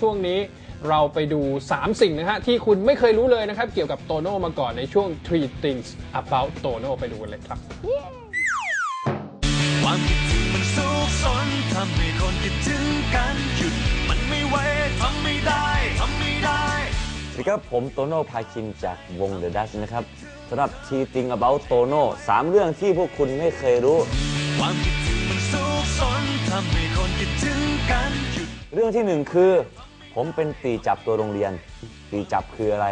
ช่วงนี้เราไปดู 3 สิ่งนะฮะที่คุณไม่เคยรู้เลยนะครับ เกี่ยวกับโตโน่มาก่อนในช่วง three things about โตโน่ไปดูกันเลยครับ ความคิดถึงมันซุกซนทำให้คนคิดถึงกันหยุด มันไม่ไหวทำไม่ได้ทำไม่ได้ สวัสดีครับผมโตโน่พาคินจากวง The Dust นะครับสำหรับทีติง about โตโน่สามเรื่องที่พวกคุณไม่เคยรู้ ความคิดถึงมันซุกซนทำให้คนคิดถึงกันหยุด เรื่องที่หนึ่งคือ ผมเป็นตีจับตัวโรงเรียน ตีจับคืออะไร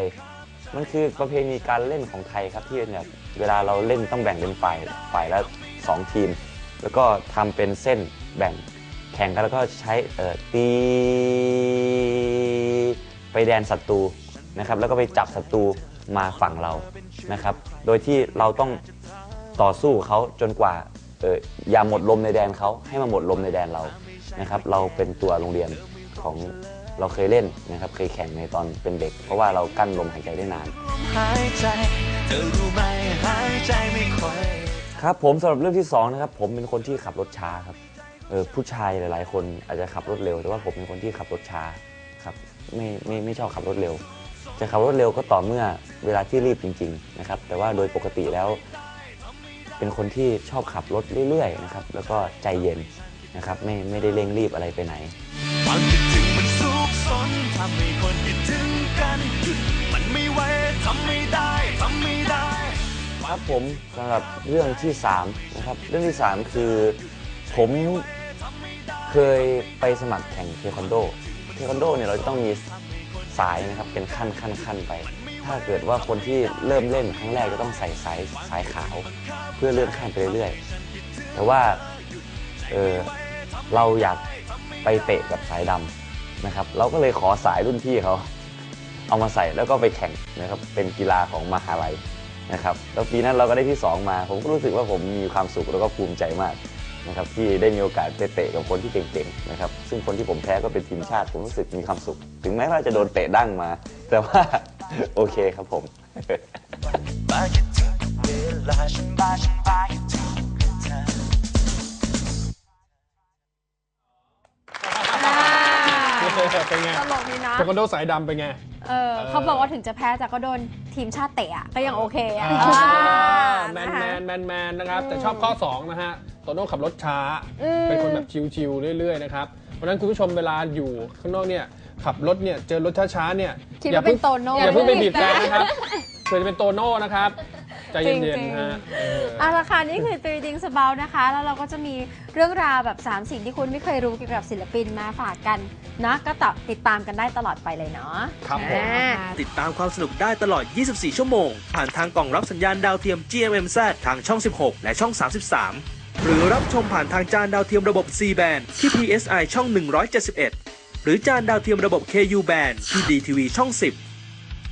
มันคือประเพณีการเล่นของไทยครับที่เนี่ยเวลาเราเล่นต้องแบ่งเป็นฝ่ายฝ่ายละสองทีม แล้วก็ทำเป็นเส้นแบ่งแข่งกันแล้วก็ใช้เอ่อตีไปแดนศัตรูนะครับ แล้วก็ไปจับศัตรูมาฝั่งเรานะครับ โดยที่เราต้องต่อสู้เขาจนกว่าเอออย่าหมดลมในแดนเขาให้มาหมดลมในแดนเรานะครับ เราเป็นตัวโรงเรียนของ เราเคยเล่นนะครับเคยแข่งในตอนเป็นเด็ก เพราะว่าเรากั้นลมหายใจได้นาน หายใจเธอรู้ไหมหายใจไม่ค่อยครับผมสำหรับเรื่องที่สองนะครับผมเป็นคนที่ขับรถช้าครับเออผู้ชายหลาย ๆ คนอาจจะขับรถเร็ว แต่ว่าผมเป็นคนที่ขับรถช้าครับไม่ไม่ไม่ชอบขับรถเร็ว จะขับรถเร็วก็ต่อเมื่อเวลาที่รีบจริง ๆ นะครับ แต่ว่าโดยปกติแล้ว เป็นคนที่ชอบขับรถเรื่อย ๆ นะครับ แล้วก็ใจเย็นนะครับไม่ไม่ได้เร่งรีบอะไรไปไหน ความคิดถึง นทำให้คนคิดถึงกันหยุดมันไม่ไหวทำไม่ได้ทำไม่ได้ ครับผมสำหรับเรื่องที่3นะครับเรื่องที่3คือผมเคยไปสมัครแข่งเทควันโด เทควันโดเนี่ยเราจะต้องมีสายนะครับเป็นขั้นขั้นขั้นไป ถ้าเกิดว่าคนที่เริ่มเล่นครั้งแรกก็ต้องใส่สายสายขาว เพื่อเลื่อนขั้นไปเรื่อยๆแต่ว่าเออเราอยากไปเตะกับสายดำ นะครับเราก็เลยขอสายรุ่นพี่เขาเอามาใส่แล้วก็ไปแข่งนะครับเป็นกีฬาของมหาลัยนะครับแล้วปีนั้นเราก็ได้ที่ 2 มา ผมก็รู้สึกว่าผมมีความสุขแล้วก็ภูมิใจมากนะครับที่ได้มีโอกาสไปเตะกับคนที่เก่งๆนะครับซึ่งคนที่ผมแพ้ก็เป็นทีมชาติ ผมรู้สึกมีความสุข ถึงแม้ว่าจะโดนเตะดั้งมา แต่ว่า โอเคครับผม เป็นไงตลกดีนะ เทควันโดสายดำเป็นไง เออเขาบอกว่าถึงจะแพ้แต่ก็โดนทีมชาติเตะอะก็ยังโอเคอะอ่าอ่าแมนนะแมคะนแมนแมนนะครับ แต่ชอบข้อ 2 นะฮะโตโน่ขับรถช้าอืมเป็นคนแบบชิวๆเรื่อยๆนะครับเพราะฉะนั้นคุณผู้ชมเวลาอยู่ข้างนอกเนี่ยขับรถเนี่ยเจอรถช้าๆเนี่ยคิดอย่าว่าเป็เพิ่งนโตโน่ อย่าเพิ่งไปบีบแต่นะครับเผื่อจะเป็นโตโน่นะครับ ใจจริเย็งนๆๆฮะเอออะราคานี่คือ Three Things About นะคะ แล้วเราก็จะมีเรื่องราวแบบ 3 สิ่งที่คุณไม่เคยรู้เกี่ยวกับศิลปินมาฝากกันนะก็ติดตามกันได้ตลอดไปเลยเนาะครับผม อ่า ติดตามความสนุกได้ตลอด 24 ชั่วโมง ผ่านทางกล่องรับสัญญาณดาวเทียม GMMZ ทางช่อง 16 และช่อง 33 หรือรับชมผ่านทางจานดาวเทียมระบบ C band ที่ PSI ช่อง 171 หรือจานดาวเทียมระบบ KU band ที่ DTV ช่อง 10